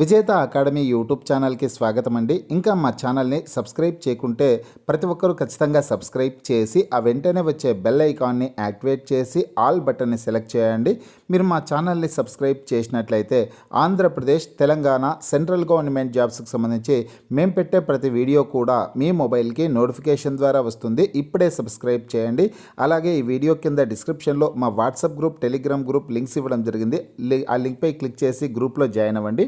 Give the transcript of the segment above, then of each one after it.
విజేత academy YouTube ఛానల్కి స్వాగతం అండి. ఇంకా మా ఛానల్ని సబ్స్క్రైబ్ చేయకుంటే ప్రతి ఒక్కరూ ఖచ్చితంగా సబ్స్క్రైబ్ చేసి ఆ వెంటనే వచ్చే బెల్ ఐకాన్ని యాక్టివేట్ చేసి ఆల్ బటన్ని సెలెక్ట్ చేయండి. మీరు మా ఛానల్ని సబ్స్క్రైబ్ చేసినట్లయితే ఆంధ్రప్రదేశ్ తెలంగాణ సెంట్రల్ గవర్నమెంట్ జాబ్స్కి సంబంధించి మేము పెట్టే ప్రతి వీడియో కూడా మీ మొబైల్కి నోటిఫికేషన్ ద్వారా వస్తుంది. ఇప్పుడే సబ్స్క్రైబ్ చేయండి. అలాగే ఈ వీడియో కింద డిస్క్రిప్షన్లో మా WhatsApp group Telegram group links ఇవ్వడం జరిగింది. ఆ లింక్పై క్లిక్ చేసి గ్రూప్లో జాయిన్ అవ్వండి.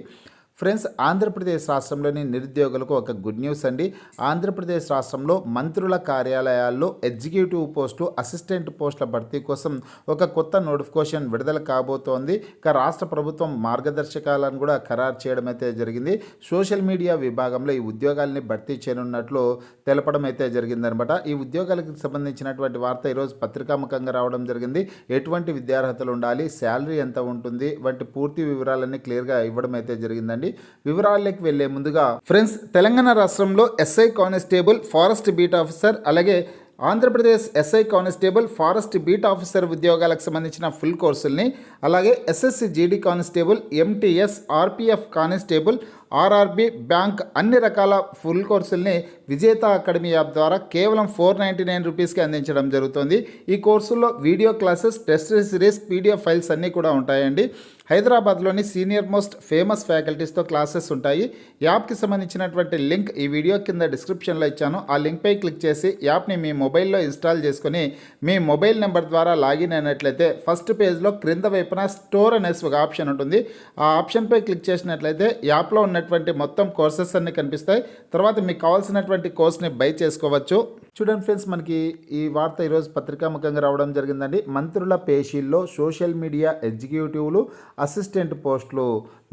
ఫ్రెండ్స్ ఆంధ్రప్రదేశ్ రాష్ట్రంలోని నిరుద్యోగులకు ఒక గుడ్ న్యూస్ అండి. ఆంధ్రప్రదేశ్ రాష్ట్రంలో మంత్రుల కార్యాలయాల్లో ఎగ్జిక్యూటివ్ పోస్టు అసిస్టెంట్ పోస్టుల భర్తీ కోసం ఒక కొత్త నోటిఫికేషన్ విడుదల కాబోతోంది. ఇక రాష్ట్ర ప్రభుత్వం మార్గదర్శకాలను కూడా ఖరారు చేయడం అయితే జరిగింది. సోషల్ మీడియా విభాగంలో ఈ ఉద్యోగాల్ని భర్తీ చేయనున్నట్లు తెలపడం అయితే జరిగిందనమాట. ఈ ఉద్యోగాలకు సంబంధించినటువంటి వార్త ఈరోజు పత్రికాముఖంగా రావడం జరిగింది. ఎటువంటి విద్యార్హతలు ఉండాలి? శాలరీ ఎంత ఉంటుంది? వంటి పూర్తి వివరాలన్నీ క్లియర్గా ఇవ్వడం అయితే జరిగిందండి. వివరాల్లోకి వెళ్ళే ముందుగా ఫ్రెండ్స్ తెలంగాణ రాష్ట్రంలో SI constable forest beat officer అలాగే Andhra Pradesh SI constable forest beat officer ఉద్యోగాలకు సంబంధించిన ఫుల్ కోర్సుల్ని అలాగే SSC GD constable MTS RPF constable RRB bank అన్ని రకాల ఫుల్ కోర్సుల్ని విజేత అకాడమీ యాప్ ద్వారా కేవలం ఫోర్ నైంటీ నైన్ రూపీస్కి అందించడం జరుగుతుంది. ఈ కోర్సుల్లో video classes test series PDF files అన్నీ కూడా ఉంటాయండి. హైదరాబాద్లోని సీనియర్ మోస్ట్ ఫేమస్ ఫ్యాకల్టీస్తో క్లాసెస్ ఉంటాయి. యాప్కి సంబంధించినటువంటి లింక్ ఈ వీడియో కింద డిస్క్రిప్షన్లో ఇచ్చాను. ఆ లింక్పై క్లిక్ చేసి యాప్ని మీ మొబైల్లో ఇన్స్టాల్ చేసుకుని మీ మొబైల్ నెంబర్ ద్వారా లాగిన్ అయినట్లయితే ఫస్ట్ పేజ్లో క్రింద వైపున స్టోర్ అనేసి ఒక ఆప్షన్ ఉంటుంది. ఆ ఆప్షన్పై క్లిక్ చేసినట్లయితే యాప్లో ఉన్న ఉన్నటువంటి మొత్తం కోర్సెస్ అన్ని కనిపిస్తాయి. తర్వాత మీకు కావాల్సినటువంటి కోర్స్ని బై చేసుకోవచ్చు. చూడండి ఫ్రెండ్స్ మనకి ఈ వార్త ఈరోజు పత్రికాముఖంగా రావడం జరిగిందండి. మంత్రుల పేషీల్లో సోషల్ మీడియా ఎగ్జిక్యూటివ్లు అసిస్టెంట్ పోస్టులు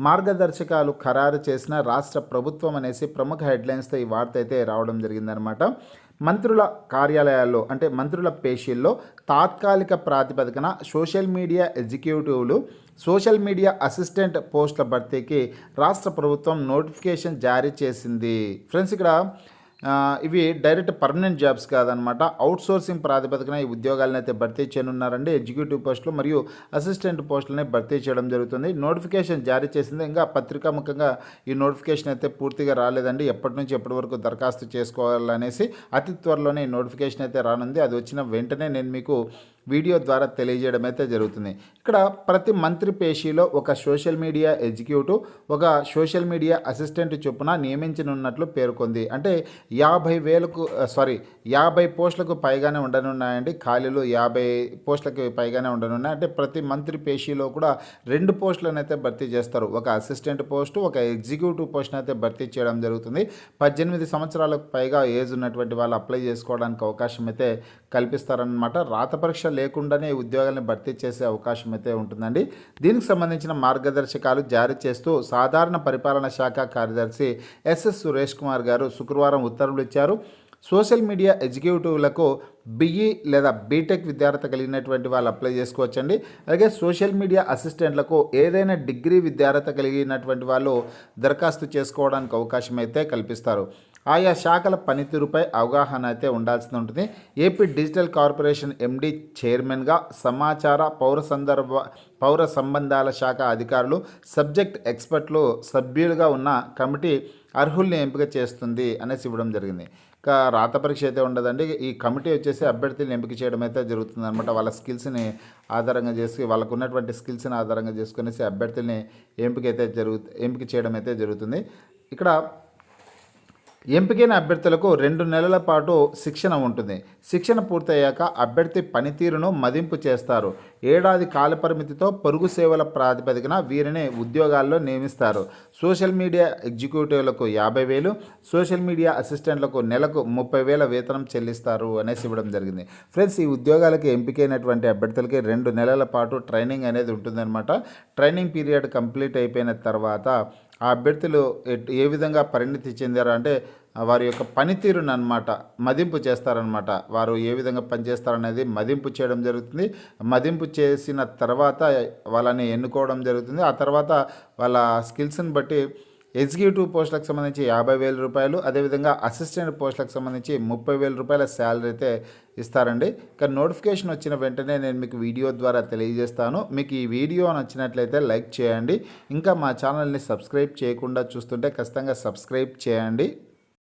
మార్గదర్శకాలు ఖరారు చేసిన రాష్ట్ర ప్రభుత్వం అనేసి ప్రముఖ హెడ్లైన్స్తో ఈ వార్త అయితే రావడం జరిగిందనమాట మంత్రుల కార్యాలయాల్లో అంటే మంత్రుల పేషీల్లో తాత్కాలిక ప్రాతిపదికన సోషల్ మీడియా ఎగ్జిక్యూటివ్లు సోషల్ మీడియా అసిస్టెంట్ పోస్టుల భర్తీకి రాష్ట్ర ప్రభుత్వం నోటిఫికేషన్ జారీ చేసింది. ఫ్రెండ్స్ ఇక్కడ ఇవి డైరెక్ట్ పర్మనెంట్ జాబ్స్ కాదనమాట. అవుట్సోర్సింగ్ ప్రాతిపదికన ఈ ఉద్యోగాలను అయితే భర్తీ చేయనున్నారండి. ఎగ్జిక్యూటివ్ పోస్టులు మరియు అసిస్టెంట్ పోస్టులని భర్తీ చేయడం జరుగుతుంది. నోటిఫికేషన్ జారీ చేసింది ఇంకా పత్రికాముఖంగా ఈ నోటిఫికేషన్ అయితే పూర్తిగా రాలేదండి. ఎప్పటి నుంచి ఎప్పటి వరకు దరఖాస్తు చేసుకోవాలనేసి అతి త్వరలోనే ఈ నోటిఫికేషన్ అయితే రానుంది. అది వచ్చిన వెంటనే నేను మీకు వీడియో ద్వారా తెలియజేయడం అయితే జరుగుతుంది. ఇక్కడ ప్రతి మంత్రి పేషీలో ఒక సోషల్ మీడియా ఎగ్జిక్యూటివ్ ఒక సోషల్ మీడియా అసిస్టెంట్ చొప్పున నియమించనున్నట్లు పేర్కొంది. అంటే యాభై వేలకు సారీ యాభై పోస్టులకు పైగానే ఉండనున్నాయండి. ఖాళీలు యాభై పోస్టులకు పైగానే ఉండనున్నాయి. అంటే ప్రతి మంత్రి పేషీలో కూడా రెండు పోస్టులను అయితే భర్తీ చేస్తారు. ఒక అసిస్టెంట్ పోస్టు ఒక ఎగ్జిక్యూటివ్ పోస్ట్ని అయితే భర్తీ చేయడం జరుగుతుంది. పద్దెనిమిది సంవత్సరాలకు పైగా ఏజ్ ఉన్నటువంటి వాళ్ళు అప్లై చేసుకోవడానికి అవకాశం అయితే కల్పిస్తారనమాట రాత పరీక్షలు లేకుండానే ఉద్యోగాలను భర్తీ చేసే అవకాశం అయితే ఉంటుందండి. దీనికి సంబంధించిన మార్గదర్శకాలు జారీ చేస్తూ సాధారణ పరిపాలన శాఖ కార్యదర్శి ఎస్ఎస్ సురేష్ కుమార్ గారు శుక్రవారం ఉత్తర్వులు ఇచ్చారు. సోషల్ మీడియా ఎగ్జిక్యూటివ్లకు బిఈ లేదా బీటెక్ విద్యార్థి కలిగినటువంటి వాళ్ళు అప్లై చేసుకోవచ్చండి. అలాగే సోషల్ మీడియా అసిస్టెంట్లకు ఏదైనా డిగ్రీ విద్యార్హత కలిగినటువంటి వాళ్ళు దరఖాస్తు చేసుకోవడానికి అవకాశం అయితే కల్పిస్తారు. ఆయా శాఖల పనితీరుపై అవగాహన అయితే ఉండాల్సి ఉంటుంది. ఏపీ డిజిటల్ కార్పొరేషన్ ఎండీ చైర్మన్గా సమాచార పౌర సందర్భ పౌర సంబంధాల శాఖ అధికారులు సబ్జెక్ట్ ఎక్స్పర్ట్లు సభ్యులుగా ఉన్న కమిటీ అర్హుల్ని ఎంపిక చేస్తుంది అనేసి ఇవ్వడం జరిగింది. ఇక రాత పరీక్ష అయితే ఉండదండి. ఈ కమిటీ వచ్చేసి అభ్యర్థులను ఎంపిక చేయడం అయితే జరుగుతుంది అనమాట వాళ్ళ స్కిల్స్ని ఆధారంగా చేసి వాళ్ళకు ఉన్నటువంటి స్కిల్స్ని ఆధారంగా చేసుకునేసి అభ్యర్థుల్ని ఎంపిక అయితే జరుగు ఎంపిక చేయడం అయితే జరుగుతుంది. ఇక్కడ ఎంపికైన అభ్యర్థులకు రెండు నెలల పాటు శిక్షణ ఉంటుంది. శిక్షణ పూర్తయ్యాక అభ్యర్థి పనితీరును మదింపు చేస్తారు. ఏడాది కాలపరిమితితో పొరుగు సేవల ప్రాతిపదికన వీరిని ఉద్యోగాల్లో నియమిస్తారు. సోషల్ మీడియా ఎగ్జిక్యూటివ్లకు యాభై వేలు సోషల్ మీడియా అసిస్టెంట్లకు నెలకు ముప్పై వేల వేతనం చెల్లిస్తారు అనేసి ఇవ్వడం జరిగింది. ఫ్రెండ్స్ ఈ ఉద్యోగాలకి ఎంపికైనటువంటి అభ్యర్థులకి రెండు నెలల పాటు ట్రైనింగ్ అనేది ఉంటుందన్నమాట. ట్రైనింగ్ పీరియడ్ కంప్లీట్ అయిపోయిన తర్వాత ఆ అభ్యర్థులు ఎట్- ఏ విధంగా పరిణితి చెందారు అంటే వారి యొక్క పనితీరును అనమాట మదింపు చేస్తారనమాట వారు ఏ విధంగా పనిచేస్తారనేది మదింపు చేయడం జరుగుతుంది. మదింపు చేసిన తర్వాత వాళ్ళని ఎన్నుకోవడం జరుగుతుంది. ఆ తర్వాత వాళ్ళ స్కిల్స్ని బట్టి ఎగ్జిక్యూటివ్ పోస్టులకు సంబంధించి యాభై వేల రూపాయలు అదేవిధంగా అసిస్టెంట్ పోస్టులకు సంబంధించి ముప్పై వేల రూపాయల శాలరీ అయితే ఇస్తారండి. ఇక నోటిఫికేషన్ వచ్చిన వెంటనే నేను మీకు వీడియో ద్వారా తెలియజేస్తాను. మీకు ఈ వీడియో నచ్చినట్లయితే లైక్ చేయండి. ఇంకా మా ఛానల్ని సబ్స్క్రైబ్ చేయకుండా చూస్తుంటే ఖచ్చితంగా సబ్స్క్రైబ్ చేయండి.